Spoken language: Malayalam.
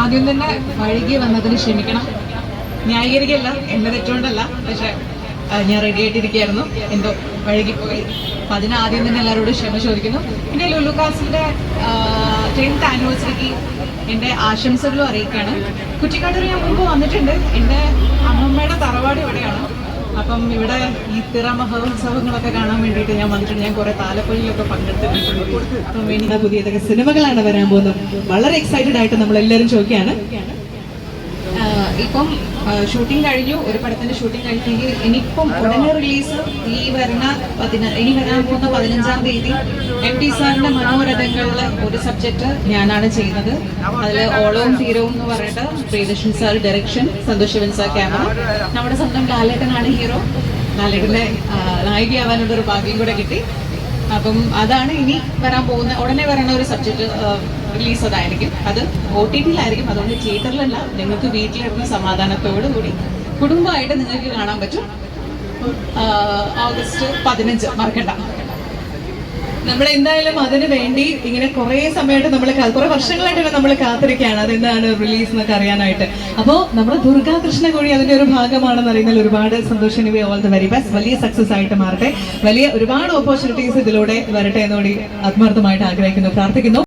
ആദ്യം തന്നെ വഴുകി വന്നതിന് ക്ഷമിക്കണം. ന്യായീകരിക്കല്ല എന്നെ തെറ്റുകൊണ്ടല്ല. പക്ഷെ ഞാൻ റെഡി ആയിട്ടിരിക്കുകയായിരുന്നു. എന്തോ വഴുകിപ്പോയി. അപ്പൊ അതിന് ആദ്യം തന്നെ എല്ലാവരോടും ക്ഷമ ചോദിക്കുന്നു. പിന്നെ ലുലുക്കാസിന്റെ ടെൻത്ത് ആനിവേഴ്സറിക്ക് എന്റെ ആശംസകളും അറിയിക്കുകയാണ്. കുറ്റിക്കാട്ടൂർ ഞാൻ മുമ്പ് വന്നിട്ടുണ്ട്. തറവാട് ഇവിടെയാണ് അപ്പം ഇവിടെ ഈ തിറ മഹോത്സവങ്ങളൊക്കെ കാണാൻ വേണ്ടിയിട്ട് ഞാൻ വന്നിട്ടുണ്ട്. ഞാൻ കുറെ താലപ്പൊലിയിലൊക്കെ പങ്കെടുത്തിട്ടുണ്ട്. അപ്പം എനിക്ക് പുതിയ ഏതൊക്കെ സിനിമകളാണ് വരാൻ പോകുന്നത്. വളരെ എക്സൈറ്റഡ് ആയിട്ട് നമ്മൾ എല്ലാവരും ചോദിക്കുകയാണ് ഇപ്പം ഷൂട്ടിംഗ് കഴിഞ്ഞു ഒരു പടത്തിന്റെ ഷൂട്ടിംഗ് കഴിഞ്ഞെങ്കിൽ ഇനിയിപ്പം ഉടനെ റിലീസ് ഈ വരുന്ന പതിന ഇനി വരാൻ പോകുന്ന പതിനഞ്ചാം തീയതി എം ടി സാറിന്റെ മനോരഥങ്ങളുള്ള ഒരു സബ്ജക്ട് ഞാനാണ് ചെയ്യുന്നത്. അതിൽ ഓളവും തീരവും എന്ന് പറഞ്ഞിട്ട് Priyadarshan sir direction Santosh Sivan sir camera നമ്മുടെ സ്വന്തം ലാലേട്ടനാണ് ഹീറോ ലാലേട്ടന്റെ നായികയാവാനുള്ള ഒരു ഭാഗ്യം കൂടെ കിട്ടി. അപ്പം അതാണ് ഇനി വരാൻ പോകുന്ന ഉടനെ വരണ ഒരു സബ്ജക്റ്റ് റിലീസ് അതായിരിക്കും. അത് ഒ ടി ടിയിലായിരിക്കും അതുകൊണ്ട് തിയേറ്ററിലല്ല നിങ്ങൾക്ക് വീട്ടിലിരുന്ന് സമാധാനത്തോടു കൂടി കുടുംബമായിട്ട് നിങ്ങൾക്ക് കാണാൻ പറ്റും. ഓഗസ്റ്റ് പതിനഞ്ച് മറക്കണ്ട. നമ്മൾ എന്തായാലും അതിന് വേണ്ടി ഇങ്ങനെ കുറെ സമയമായിട്ട് നമ്മൾ കുറെ വർഷങ്ങളായിട്ട് നമ്മൾ കാത്തിരിക്കുകയാണ്. അതെന്താണ് റിലീസ് എന്നൊക്കെ അറിയാനായിട്ട്. അപ്പോൾ നമ്മുടെ ദുർഗാകൃഷ്ണ കൂടി അതിന്റെ ഒരു ഭാഗമാണെന്ന് അറിയുന്നതിൽ ഒരുപാട് സന്തോഷം. ഇവ ഓൾ ദ വെരി ബെസ്റ്റ് വലിയ സക്സസ് ആയിട്ട് മാറട്ടെ. വലിയ ഒരുപാട് ഓപ്പർച്യൂണിറ്റീസ് ഇതിലൂടെ വരട്ടെ എന്നുകൂടി ആത്മാർത്ഥമായിട്ട് ആഗ്രഹിക്കുന്നു. പ്രാർത്ഥിക്കുന്നു.